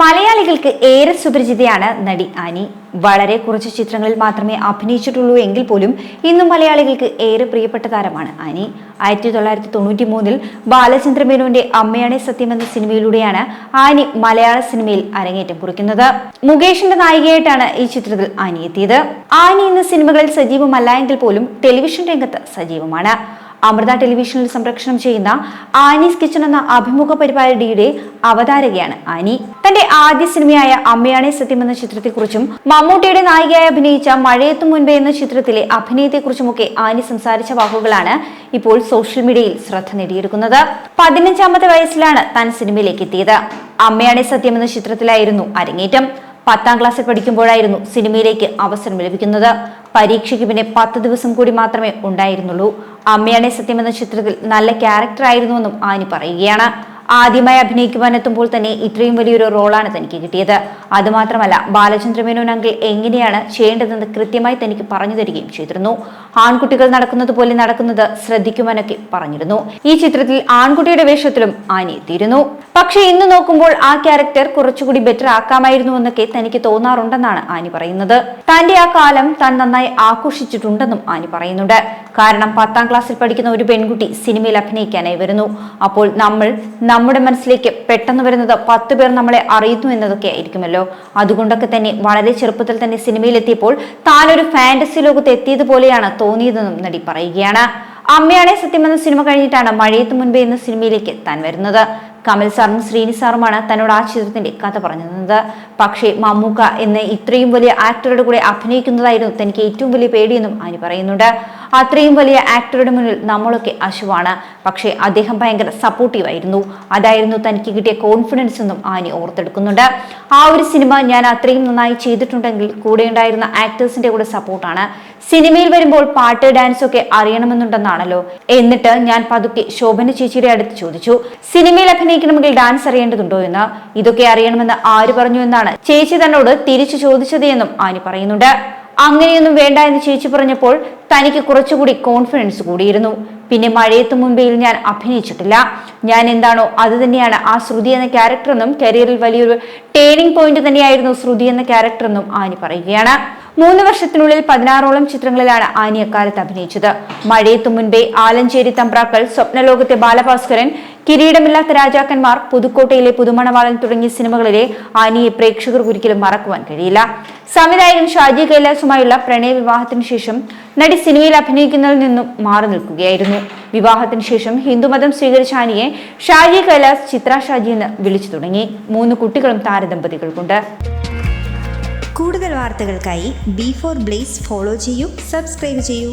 മലയാളികൾക്ക് ഏറെ സുപരിചിതയാണ് നടി ആനി. വളരെ കുറച്ച് ചിത്രങ്ങളിൽ മാത്രമേ അഭിനയിച്ചിട്ടുള്ളൂ എങ്കിൽ പോലും ഇന്നും മലയാളികൾക്ക് ഏറെ പ്രിയപ്പെട്ട താരമാണ് ആനി. ആയിരത്തി തൊള്ളായിരത്തി തൊണ്ണൂറ്റി മൂന്നിൽ ബാലചന്ദ്ര മേനോന്റെ അമ്മയാണെ സത്യം എന്ന സിനിമയിലൂടെയാണ് ആനി മലയാള സിനിമയിൽ അരങ്ങേറ്റം കുറിക്കുന്നത്. മുകേഷിന്റെ നായികയായിട്ടാണ് ഈ ചിത്രത്തിൽ ആനി എത്തിയത്. ആനി ഇന്ന് സിനിമകളിൽ സജീവമല്ല എങ്കിൽ പോലും ടെലിവിഷൻ രംഗത്ത് സജീവമാണ്. അമൃത ടെലിവിഷനിൽ സംപ്രേഷണം ചെയ്യുന്ന ആനീസ് കിച്ചൺ എന്ന അഭിമുഖ പരിപാടിയുടെ അവതാരകയാണ് ആനി. തന്റെ ആദ്യ സിനിമയായ അമ്മയാണെ സത്യം എന്ന ചിത്രത്തെക്കുറിച്ചും മമ്മൂട്ടിയുടെ നായികയായി അഭിനയിച്ച മഴയത്തു മുൻപേ എന്ന ചിത്രത്തിലെ അഭിനയത്തെക്കുറിച്ചുമൊക്കെ ആനി സംസാരിച്ച വാക്കുകളാണ് ഇപ്പോൾ സോഷ്യൽ മീഡിയയിൽ ശ്രദ്ധ നേടിയെടുക്കുന്നത്. പതിനഞ്ചാമത്തെ വയസ്സിലാണ് താൻ സിനിമയിലേക്ക് എത്തിയത്. അമ്മയാണെ സത്യം എന്ന ചിത്രത്തിലായിരുന്നു അരങ്ങേറ്റം. പത്താം ക്ലാസ്സിൽ പഠിക്കുമ്പോഴായിരുന്നു സിനിമയിലേക്ക് അവസരം ലഭിക്കുന്നത്. പരീക്ഷയ്ക്ക് പിന്നെ പത്ത് ദിവസം കൂടി മാത്രമേ ഉണ്ടായിരുന്നുള്ളൂ. അമ്മയാണെ സത്യമെന്ന ചിത്രത്തിൽ നല്ല ക്യാരക്ടർ ആയിരുന്നുവെന്നും ആനി പറയുകയാണ്. ആദ്യമായി അഭിനയിക്കുവാൻ എത്തുമ്പോൾ തന്നെ ഇത്രയും വലിയൊരു റോളാണ് തനിക്ക് കിട്ടിയത്. അതുമാത്രമല്ല ബാലചന്ദ്ര മേനോൻ അങ്കിൾ എങ്ങനെയാണ് ചെയ്യേണ്ടതെന്ന് കൃത്യമായി തനിക്ക് പറഞ്ഞു തരികയും ചെയ്തിരുന്നു. ആൺകുട്ടികൾ നടക്കുന്നത് പോലെ നടക്കുന്നത് ശ്രദ്ധിക്കുവാനൊക്കെ പറഞ്ഞിരുന്നു. ഈ ചിത്രത്തിൽ ആൺകുട്ടിയുടെ വേഷത്തിലും ആനി എത്തിയിരുന്നു. പക്ഷേ ഇന്ന് നോക്കുമ്പോൾ ആ ക്യാരക്ടർ കുറച്ചുകൂടി ബെറ്റർ ആക്കാമായിരുന്നു എന്നൊക്കെ തനിക്ക് തോന്നാറുണ്ടെന്നാണ് ആനി പറയുന്നത്. തന്റെ ആ കാലം താൻ നന്നായി ആഘോഷിച്ചിട്ടുണ്ടെന്നും ആനി പറയുന്നുണ്ട്. കാരണം പത്താം ക്ലാസ്സിൽ പഠിക്കുന്ന ഒരു പെൺകുട്ടി സിനിമയിൽ അഭിനയിക്കാനായി വരുന്നു. അപ്പോൾ നമ്മൾ നമ്മുടെ മനസ്സിലേക്ക് പെട്ടെന്ന് വരുന്നത് പത്ത് പേർ നമ്മളെ അറിയുന്നു എന്നതൊക്കെ ആയിരിക്കുമല്ലോ. അതുകൊണ്ടൊക്കെ തന്നെ വളരെ ചെറുപ്പത്തിൽ തന്നെ സിനിമയിലെത്തിയപ്പോൾ താനൊരു ഫാന്റസി ലോകത്ത് എത്തിയതുപോലെയാണ് തോന്നിയതെന്നും നടി പറയുകയാണ്. അമ്മയാണെ സത്യം എന്ന സിനിമ കഴിഞ്ഞിട്ടാണ് മഴയത്ത് മുൻപേ എന്ന സിനിമയിലേക്ക് താൻ വരുന്നത്. കമൽ സാറും ശ്രീനി സാറുമാണ് തന്നോട് ആ ചിത്രത്തിന്റെ കഥ പറഞ്ഞു തന്നത് പക്ഷേ മമ്മൂക്ക എന്ന ഇത്രയും വലിയ ആക്ടറുടെ കൂടെ അഭിനയിക്കുന്നതായിരുന്നു തനിക്ക് ഏറ്റവും വലിയ പേടിയെന്നും ആനി പറയുന്നുണ്ട്. അത്രയും വലിയ ആക്ടറുടെ മുന്നിൽ നമ്മളൊക്കെ അശുവാണ്. പക്ഷേ അദ്ദേഹം ഭയങ്കര സപ്പോർട്ടീവായിരുന്നു അതായിരുന്നു തനിക്ക് കിട്ടിയ കോൺഫിഡൻസ് എന്നും ആനി ഓർത്തെടുക്കുന്നുണ്ട്. ആ ഒരു സിനിമ ഞാൻ അത്രയും നന്നായി ചെയ്തിട്ടുണ്ടെങ്കിൽ കൂടെ ഉണ്ടായിരുന്ന ആക്ടേഴ്സിന്റെ കൂടെ സപ്പോർട്ടാണ് സിനിമയിൽ വരുമ്പോൾ പാട്ട് ഡാൻസ് ഒക്കെ അറിയണമെന്നുണ്ടെന്നാണല്ലോ. എന്നിട്ട് ഞാൻ പതുക്കെ ശോഭന ചേച്ചിയുടെ അടുത്ത് ചോദിച്ചു സിനിമയിൽ അഭിനയിക്കണമെങ്കിൽ ഡാൻസ് അറിയേണ്ടതുണ്ടോ എന്ന്? ഇതൊക്കെ അറിയണമെന്ന് ആര് പറഞ്ഞു എന്നാണ് ചേച്ചി തന്നോട് തിരിച്ചു ചോദിച്ചത് എന്നും ആനി പറയുന്നുണ്ട്. അങ്ങനെയൊന്നും വേണ്ട എന്ന് ചേച്ചി പറഞ്ഞപ്പോൾ തനിക്ക് കുറച്ചുകൂടി കോൺഫിഡൻസ് കൂടിയിരുന്നു. പിന്നെ മഴയത്ത് മുൻപേയിൽ ഞാൻ അഭിനയിച്ചിട്ടില്ല. ഞാൻ എന്താണോ അത് തന്നെയാണ്. ആ ശ്രുതി എന്ന ക്യാരക്ടർ എന്നും കരിയറിൽ വലിയൊരു ടേണിംഗ് പോയിന്റ് തന്നെയായിരുന്നു ശ്രുതി എന്ന ക്യാരക്ടർ എന്നും ആനി പറയുകയാണ്. മൂന്ന് വർഷത്തിനുള്ളിൽ പതിനാറോളം ചിത്രങ്ങളിലാണ് ആനി അക്കാലത്ത് അഭിനയിച്ചത്. മഴയത്തു മുൻപേ ആലഞ്ചേരി തമ്പ്രാക്കൾ സ്വപ്നലോകത്തെ ബാലഭാസ്കരൻ കിരീടമില്ലാത്ത രാജാക്കന്മാർ പുതുക്കോട്ടയിലെ പുതുമണവാളൻ തുടങ്ങിയ സിനിമകളിലെ ആനിയെ പ്രേക്ഷകർക്ക് ഒരിക്കലും മറക്കുവാൻ കഴിയില്ല. സംവിധായകൻ ഷാജി കൈലാസുമായുള്ള പ്രണയ വിവാഹത്തിന് ശേഷം നടി സിനിമയിൽ അഭിനയിക്കുന്നതിൽ നിന്നും മാറി നിൽക്കുകയായിരുന്നു. വിവാഹത്തിന് ശേഷം ഹിന്ദുമതം സ്വീകരിച്ച ആനിയെ ഷാജി കൈലാസ് ചിത്ര ഷാജി എന്ന് വിളിച്ചു തുടങ്ങി. മൂന്ന് കുട്ടികളും താരദമ്പതികൾക്കുണ്ട്. കൂടുതൽ വാർത്തകൾക്കായി ബി ഫോർ ബ്ലേസ് ഫോളോ ചെയ്യൂ സബ്സ്ക്രൈബ് ചെയ്യൂ.